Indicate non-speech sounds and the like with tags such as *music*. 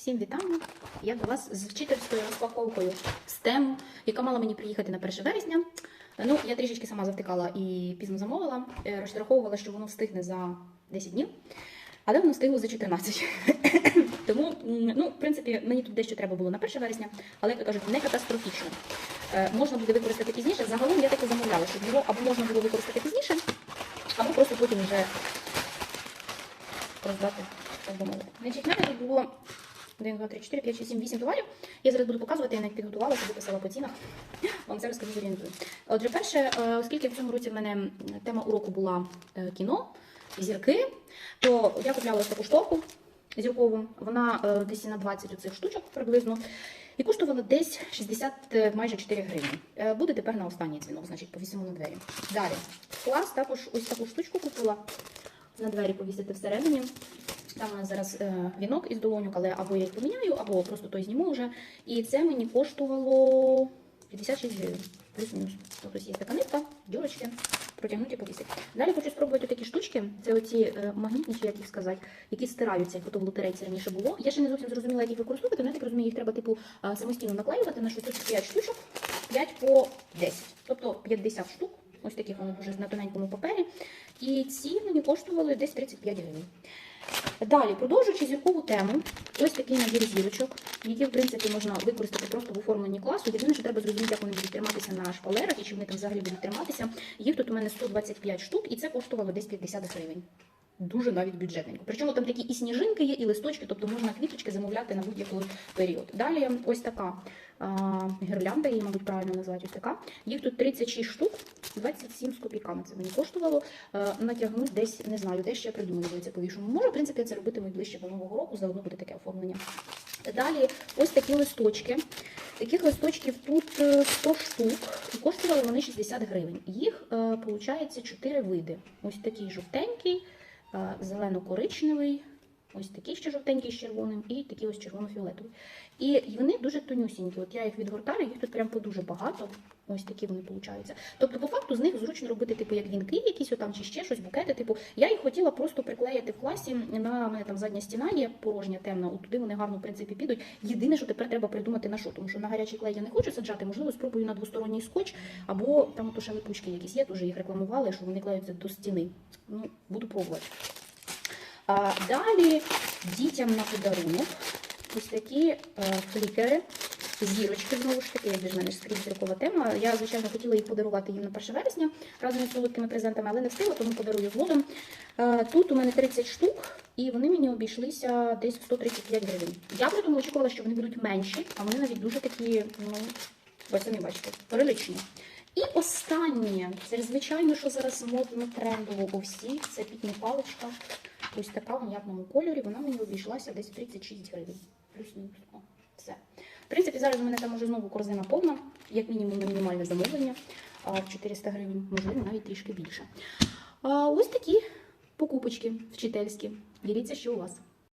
Всім вітання! Я до вас з вчительською розпаковкою з яка мала мені приїхати на 1 вересня. Ну, я трішечки сама завтикала і пізно замовила. Е, Розраховувала, що воно встигне за 10 днів, але воно встигло за 14. *coughs* Тому, ну, в принципі, мені тут дещо треба було на 1 вересня, але, як то кажуть, не катастрофічно. Е, Можна буде використати пізніше. Загалом я так і замовляла, щоб його або можна було використати пізніше, або просто потім вже роздати. Значить, в мене тут було 1, 2, 3, 4, 5, 6, 7, 8 товарів. Я зараз буду показувати, я навіть підготувала, собі писала по цінах. Вам це розкажу зорієнтую. Отже, перше, е, оскільки в цьому році в мене тема уроку була е, кіно, зірки, то я купляла таку шторку зіркову. Вона е, десь на 20 оцих штучок приблизно. І коштувала десь 60 е, майже 4 гривні. Буде тепер на останній дзвінок, значить, повісимо на двері. Далі. Клас також ось таку штучку купила на двері повісити всередині. Там у нас зараз е, вінок із долонюк, але або я їх поміняю, або просто той зніму вже. І це мені коштувало 56 гривень. Плюс-мінус. Тобто є така нитка, дюрочки, протягнути повісити. Далі хочу спробувати такі штучки. Це оці е, магнітні, чи як їх сказати, які стираються, як в лотерейці раніше було. Я ще не зовсім зрозуміла, як їх використовувати, але я так розумію, їх треба типу е, самостійно наклеювати на штуці 5 штучок, 5 по 10. Тобто 50 штук. Ось таких вони вже на тоненькому папері. І ці мені коштували десь 35 гривень. Далі, продовжуючи зіркову тему, ось такий набір зірочок, які, в принципі, можна використати просто в оформленні класу. Єдине, що треба зрозуміти, як вони будуть триматися на шпалерах і чи вони там взагалі будуть триматися. Їх тут у мене 125 штук, і це коштувало десь 50 гривень. Дуже навіть бюджетненько. Причому там такі і сніжинки є, і листочки, тобто можна квіточки замовляти на будь-який період. Далі ось така а, гірлянда, її, мабуть, правильно назвати ось така. Їх тут 36 штук, 27 з копійками це мені коштувало. Е, Натягнуть десь, не знаю, десь ще я придумаю, де це повішу. Може, в принципі, я це робитиму ближче до нового року, заодно буде таке оформлення. Далі ось такі листочки. Таких листочків тут е, 100 штук, і коштували вони 60 гривень. Їх, виходить, 4 види. Ось такий жовтенький, е, зелено-коричневий, ось такий ще жовтенький з червоним, і такий ось червоно-фіолетовий. І вони дуже тонюсінькі. От я їх відгортаю, їх тут прям дуже багато. Ось такі вони получаються. Тобто, по факту, з них зручно робити, типу, як вінки, якісь отам чи ще щось, букети. Типу, я їх хотіла просто приклеїти в класі. На мене там задня стіна є порожня, темна. От туди вони гарно в принципі підуть. Єдине, що тепер треба придумати на що, тому що на гарячий клей я не хочу саджати. Можливо, спробую на двосторонній скотч, або там ще липучки якісь є, дуже їх рекламували, що вони клеються до стіни. Ну, буду пробувати. А далі дітям на подарунок ось такі е, флікери, зірочки, знову ж таки, як ж мене скрізь зіркова тема. Я, звичайно, хотіла їх подарувати їм на 1 вересня разом із солодкими презентами, але не встигла, тому подарую згодом. Е, тут у мене 30 штук, і вони мені обійшлися десь в 135 гривень. Я при тому очікувала, що вони будуть менші, а вони навіть дуже такі, ну, ви самі бачите, приличні. І останнє, це звичайно, що зараз модно трендово у всіх, це пітні паличка. Ось така в м'ятному кольорі, вона мені обійшлася десь 36 гривень. Плюс-мінус. Все. В принципі, зараз у мене там уже знову корзина повна, як мінімум на мінімальне замовлення в 400 гривень, можливо, навіть трішки більше. Ось такі покупочки вчительські. Діліться, що у вас.